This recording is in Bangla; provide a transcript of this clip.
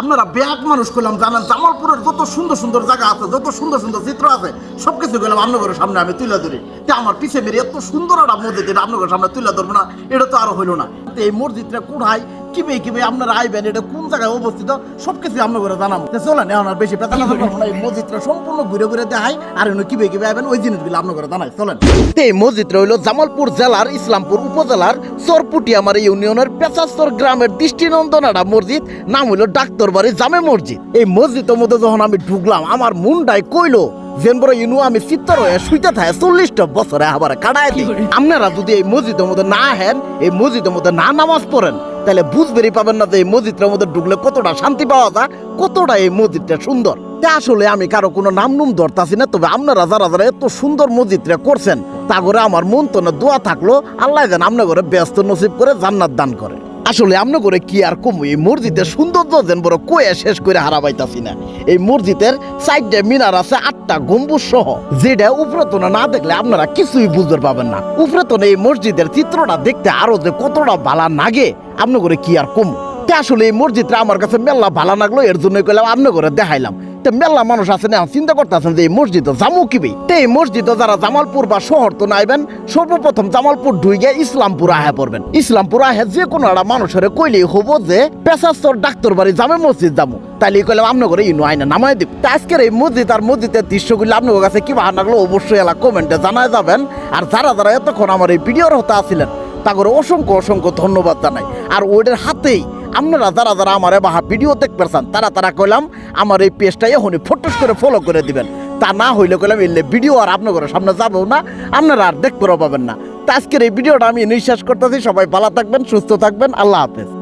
আপনারা ব্যাগ মানুষ করলাম জানেন, জামালপুরের যত সুন্দর সুন্দর জায়গা আছে, যত সুন্দর সুন্দর চিত্র আছে সব কিছু গেলাম আপনাদের সামনে আমি তুলে ধরি। তে আমার পিছিয়ে মেরে এত সুন্দর একটা মসজিদ এটা সামনে তুলে ধরবো না, এটা তো আরও হইল না। এই মসজিদটা কোথায়? কিবে কিবে আপনারা আইবেন এটা কোন জায়গায় অবস্থিত? সব কিছু আপনাদের জানাব। তো চলেন এখন আর বেশি পেতালা এই মসজিদটা সম্পূর্ণ ঘুরে ঘুরে দেখাই আর এনে কিবে কিবে আইবেন ওই জিনিসগুলো আপনাদের জানাই চলেন। এই মসজিদটা হইল জামালপুর জেলার ইসলামপুর উপজেলার চরপুটিয়ামার ইউনিয়নের পেশাস্তর গ্রামের দৃষ্টিনন্দন একটা মসজিদ নাম হইল ডাক্তার বাড়ি জামে মসজিদ। এই মসজিদের মধ্যে যখন আমি ঢুকলাম আমার মনটাই কইলো যেন বড় ইনু আমি চিত্তর হয়ে শুইতে থাকে চল্লিশটা বছরে আবার কাটায় দিই। আপনারা যদি এই মসজিদের মধ্যে না হেন এই মসজিদের মধ্যে না নামাজ পড়েন তাহলে বুঝবেরই পাবেন না যে এই মসজিদটার মধ্যে ঢুকলে কতটা শান্তি পাওয়া যায়, কতটা এই মসজিদটা সুন্দর। আসলে আমি কারও কোনো নাম নুম ধরতাছি না, তবে আপনারা যারা যারা এত সুন্দর মসজিদটা করছেন তা করে আমার মন তো না দোয়া থাকল, আল্লাহ যেন আপনার করে ব্যস্ত নসিব করে জান্নাত দান করে। আসলে আমনে করে কি আর কমু, এই মসজিদের সৌন্দর্য যেন বড় কয়ে শেষ করে হারাবাইতাছি না। এই মসজিদের সাইডে মিনার আছে, আটটা গম্বুজ সহ। যেটা উপরে তো না দেখলে আপনারা কিছুই বুঝতে পাবেন না। উপরে তো এই মসজিদের চিত্রটা দেখতে আরও যে কতটা ভালা নাগে আপনি করে কি আর কম? আসলে এই মসজিদটা আমার কাছে মেলা ভালো লাগল, এর জন্য কইলাম আপনি করে দেখাইলাম। তো মেলা মানুষ আছে না, চিন্তা করতেছেন যে এই মসজিদ জামু কিবি? তে এই মসজিদ যারা জামালপুর বা শহর তো নাইবেন, সর্বপ্রথম জামালপুর ঢুইগে ইসলামপুর আহে পড়বেন। ইসলামপুর আহে যে কোনো একটা মানুষের কইলেই হব যে পেশাস্তর ডাক্তার বাড়ি জামে মসজিদ যাব। তাইলে কইলাম আপনি করে ইনু আইনা নামাই দিব। তা আজকের এই মসজিদ আর মসজিদের দৃশ্যগুলো আপনার কাছে কি ভালো লাগল অবশ্যই এলা কমেন্টে জানায় যাবেন। আর যারা যারা এতক্ষণ আমার এই ভিডিওর হতে আসছিলেন তা করে অসংখ্য অসংখ্য ধন্যবাদ জানাই। আর ওইটার হাতেই আপনারা যারা যারা আমার বাহা ভিডিও দেখতে চান, তারা তারা কইলাম, আমার এই পেজটাই এখনই ফটোস করে ফলো করে দিবেন। তা না হইলে কইলাম, এলে ভিডিও আর আপনার সামনে যাবেও না, আপনারা আর দেখতেও পাবেন না। তা আজকের এই ভিডিওটা আমি নিঃশ্বাস করতেছি। সবাই ভালো থাকবেন, সুস্থ থাকবেন। আল্লাহ হাফেজ।